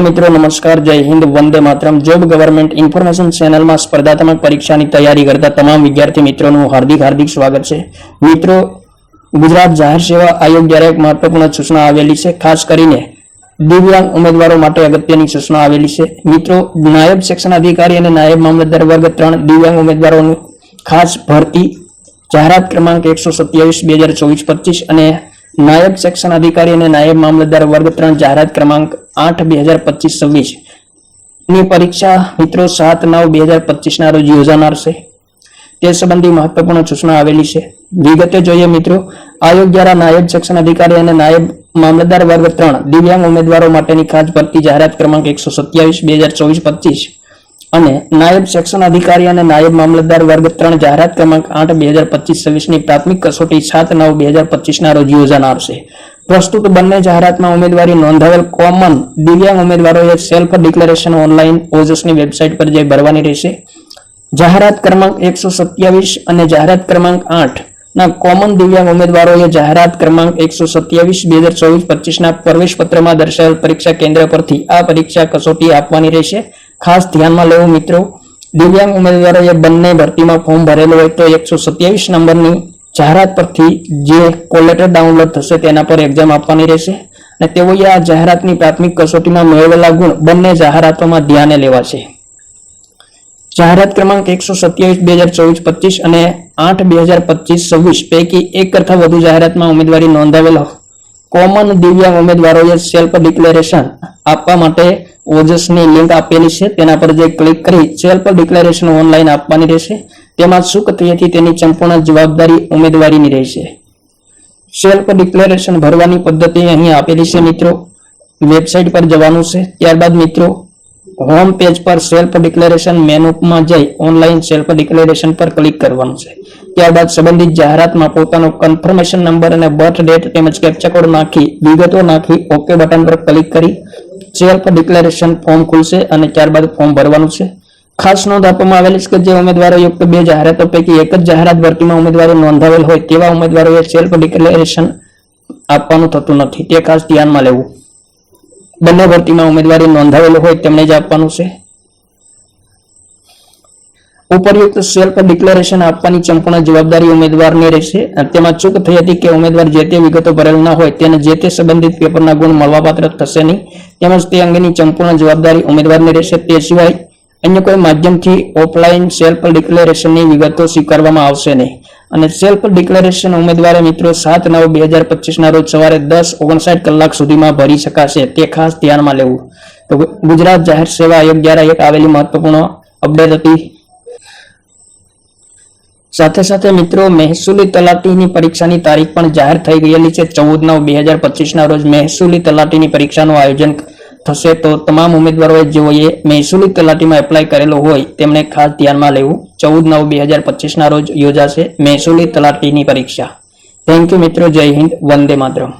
મિત્રો, નમસ્કાર, Jai Hind, Vande Mataram. Job government information ચેનલમાં સ્પર્ધાત્મક પરીક્ષાની તૈયારી કરતા તમામ વિદ્યાર્થી મિત્રોનું હાર્દિક હાર્દિક સ્વાગત છે. મિત્રો, ગુજરાત જાહેર સેવા આયોગ દ્વારા એક મહત્વપૂર્ણ સૂચના આવેલી છે, ખાસ કરીને દિવ્યાંગ ઉમેદવારો માટે અગત્યની સૂચના આવેલી છે. મિત્રો, નાયબ સેક્શન અધિકારી અને નાયબ મામલતદાર વર્ગ ત્રણ દિવ્યાંગ ઉમેદવારોની ખાસ ભરતી જાહેરાત ક્રમાંક એકસો સત્યાવીસ, બે હજાર ચોવીસ, પચીસ અને નાયબ સેક્શન અધિકારી અને નાયબ મામલતદાર વર્ગ ત્રણ જાહેરાત ક્રમાંક આઠ બે હજાર પચીસ છવ્વીસની પરીક્ષા મિત્રો સાત નવ બે હજાર પચીસ ના રોજ યોજાનાર છે. તે સંબંધી મહત્વપૂર્ણ સૂચના આવેલી છે. વિગતે જોઈએ મિત્રો, આયોગ દ્વારા નાયબ સેક્શન અધિકારી અને નાયબ મામલતદાર વર્ગ ત્રણ દિવ્યાંગ ઉમેદવારો માટેની ખાસ ભરતી જાહેરાત ક્રમાંક એકસો સત્યાવીસ બે હજાર ચોવીસ પચીસ અને નાયબ સેક્શન અધિકારી અને નાયબ મામલતદાર વર્ગ ત્રણ જાહેરાત ક્રમાંક આઠ બે હજાર પચીસ છવ્વીસની પ્રાથમિક કસોટી સાત નવ બે હજાર પચીસના રોજ યોજાનાર છે. પ્રસ્તુત બંને જાહેરાતમાં ઉમેદવારી નોંધાવેલ કોમન દિવ્યાંગ ઉમેદવારોએ સેલ્ફ ડિક્લેરેશન ઓનલાઈન ઓજસની વેબસાઇટ પર જઈ ભરવાની રહેશે. જાહેરાત ક્રમાંક એકસો સત્યાવીસ અને જાહેરાત ક્રમાંક આઠ ના કોમન દિવ્યાંગ ઉમેદવારોએ જાહેરાત ક્રમાંક એકસો સત્યાવીસ બે હજાર ચોવીસ પચીસના પ્રવેશપત્રમાં દર્શાવેલ પરીક્ષા કેન્દ્ર પરથી આ પરીક્ષા કસોટી આપવાની રહેશે. ખાસ ધ્યાનમાં લેવું મિત્રો. દિવ્યાંગ ઉમેદવારોએ બંને ભરતીમાં ફોર્મ ભરેલું હોય તો એકસો સત્યાવીસ નંબરની જાહેરાત પરથી જે કોલેટર ડાઉનલોડ થશે તેના પર એક્ઝામ આપવાની રહેશે અને તેઓએ આ જાહેરાતની પ્રાથમિક કસોટીમાં મેળવેલા ગુણ બંને જાહેરાતોમાં ધ્યાને લેવાશે. જાહેરાત ક્રમાંક એકસો સત્યાવીસ, બે હજાર ચોવીસ, પચીસ અને આઠ, બે હજાર પચીસ, છવ્વીસ પૈકી એક કરતાં વધુ જાહેરાતમાં ઉમેદવારી નોંધાવેલ. કોમન દિવ્યાંગ ઉમેદવારોએ સેલ્ફ ડિક્લેરેશન આપવા માટે ઓજસની લિંક આપેલી છે, તેના પર જે ક્લિક કરી સેલ્ફ ડિક્લેરેશન ઓનલાઈન આપવાની રહેશે. તેમાં શું હતી તેની સંપૂર્ણ જવાબદારી ઉમેદવારીની રહેશે. સેલ્ફ ડિક્લેરેશન ભરવાની પદ્ધતિ અહીં આપેલી છે, મિત્રો. વેબસાઇટ પર જવાનું છે. ત્યારબાદ, મિત્રો હોમ પેજ પર સેલ્ફ ડિક્લેરેશન મેનુમાં જઈ ઓનલાઈન સેલ્ફ ડિક્લેરેશન પર ક્લિક કરવાનું છે. ત્યારબાદ, સંબંધિત જાહેરાતમાં પોતાનો કન્ફર્મેશન નંબર અને બર્થ ડેટ તેમજ કેપ્ચા કોડ નાખી, વિગતો નાખી ઓકે બટન પર ક્લિક કરી સેલ્ફ ડિક્લેરેશન ફોર્મ ખુલશે અને ત્યારબાદ ફોર્મ ભરવાનું છે. ખાસ નોંધ આપવામાં આવેલી છે કે જે ઉમેદવારો યુક્ત બે જાહેરાતો પૈકી એક જ જાહેરાત ભરતીમાં ઉમેદવારો નોંધાવેલ હોય તેવા ઉમેદવારોએ સેલ્ફ ડિક્લેરેશન આપવાનું થતું નથી. તે ખાસ ધ્યાનમાં લેવું. બંને ભરતીમાં ઉમેદવારી નોંધાવેલું હોય તેમણે જ આપવાનું છે. ઉપરયુક્ત સેલ્ફ ડિક્લેરેશન આપવાની સંપૂર્ણ જવાબદારી ઉમેદવારની રહેશે. તેમાં ચૂક થઈ હતી કે ઉમેદવાર જે તે વિગતો ભરેલ ન હોય તેને જે તે સંબંધિત પેપરના ગુણ મળવાપાત્ર થશે નહીં. તેમજ તે અંગેની સંપૂર્ણ જવાબદારી ઉમેદવારની રહેશે. તે સિવાય અન્ય કોઈ માધ્યમથી ઓફલાઈન સેલ્ફ ડિક્લેરેશનની વિગતો સ્વીકારવામાં આવશે નહીં. અને સેલ્ફ ડિક્લેરેશન ઉમેદવારે મિત્રો સાત નવ બે હજાર પચીસના રોજ સવારે દસ ઓગણસાઠ કલાક સુધીમાં ભરી શકાશે. તે ખાસ ધ્યાનમાં લેવું. તો ગુજરાત જાહેર સેવા આયોગ દ્વારા એક આવેલી મહત્વપૂર્ણ અપડેટ હતી. સાથે સાથે મિત્રો, મહેસૂલી તલાટીની પરીક્ષાની તારીખ પણ જાહેર થઈ ગયેલી છે. ચૌદ નવ બે હજાર પચીસના રોજ મહેસૂલી તલાટીની પરીક્ષાનું આયોજન થશે. તો તમામ ઉમેદવારોએ જેઓએ મહેસૂલી તલાટીમાં એપ્લાય કરેલો હોય તેમણે ખાસ ધ્યાનમાં લેવું. ચૌદ નવ બે હજાર પચીસના રોજ યોજાશે મહેસૂલી તલાટીની પરીક્ષા. થેન્ક યુ મિત્રો, જય હિન્દ, વંદે માતરમ.